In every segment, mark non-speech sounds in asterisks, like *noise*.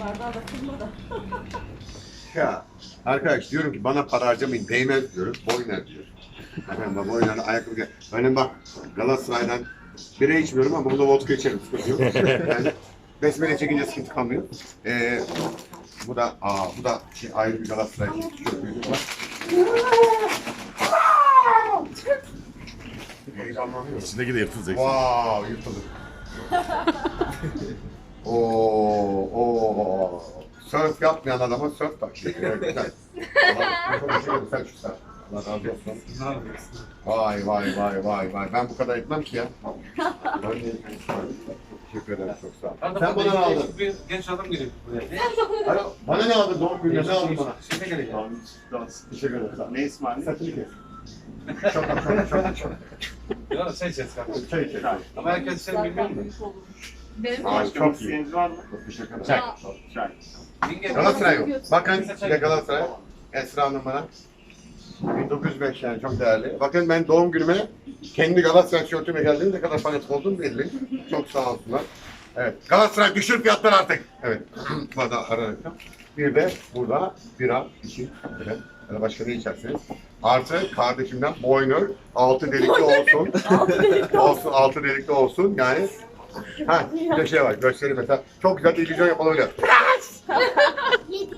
Bardağı da kırma da. *laughs* Ya arkadaş diyorum ki bana para harcamayın değmez diyoruz. Boyner diyor. Efendim bak boyner ayakkabı. Benim bak Galatasaray'dan bira içmiyorum ama burada vodka içerim. Sıkıntı yok. *laughs* Yani besmele çekince sıkıntı kalmıyor. Ee, bu da aa bu da şey, ayrı bir Galatasaray tişörtüydü var. Heyecanlanıyorum. İçindeki de yırtılacak. Wow, yırtıldı. *laughs* Oo, oo. Surf yapmayan adama surf takıyor. Evet, güzel. Allah, çok teşekkür ederim sağ ol. Allah razı olsun. Vay vay vay vay vay. Ben bu kadar etmem ki ya. Ben de teşekkür ederim çok sağ ol. Ben de Sen bana ne aldın? Bir genç adam geliyor buraya. Alo, bana ne aldın doğum gününe? Ne aldın bana? Şefe gelecek. Teşekkür ederim. sağ ol. Ne ismi Saçını kes. Çok çok çok çok. Ya çay içeceğiz kanka. Çay içelim. Ama herkes seni bilmiyor mu? Benim Ay, Başka çok iyi. isteğiniz var mı? Çok teşekkür ederim. Çay. Galatasaray yok. Bakın bir de Galatasaray. Esra Hanım bana. 1905 yani çok değerli. Bakın ben doğum günüme kendi Galatasaray tişörtüme geldiğim ne kadar fanatik olduğum belli. Çok sağ olsunlar. Evet. Galatasaray düşür fiyatlar artık. Evet. Burada ara reklam. Bir de burada bira için. Evet. Ya da başka ne içersiniz? Artı kardeşimden boynur altı delikli olsun. *laughs* olsun altı delikli olsun. Yani ha şey var gösteri mesela çok güzel bir illüzyon öyle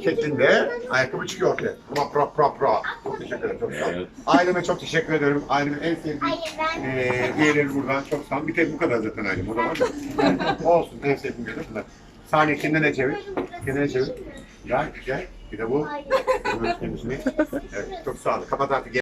şeklinde ayakkabı çıkıyor ortaya. Ama pro pro pro. Çok teşekkür ederim. Çok sağ olun. Evet. Aileme çok teşekkür ediyorum. Ailemin en sevdiğim Hayır ben eee üyeleri buradan çok sağ olun. Bir tek bu kadar zaten ailem. O da var mı? *laughs* Olsun. En sevdiğim üyeler bunlar. Saniye kendine çevir. Kendine çevir. Gel gel. Bir de bu. Hayır. Evet, çok sağ olun. Kapat artık.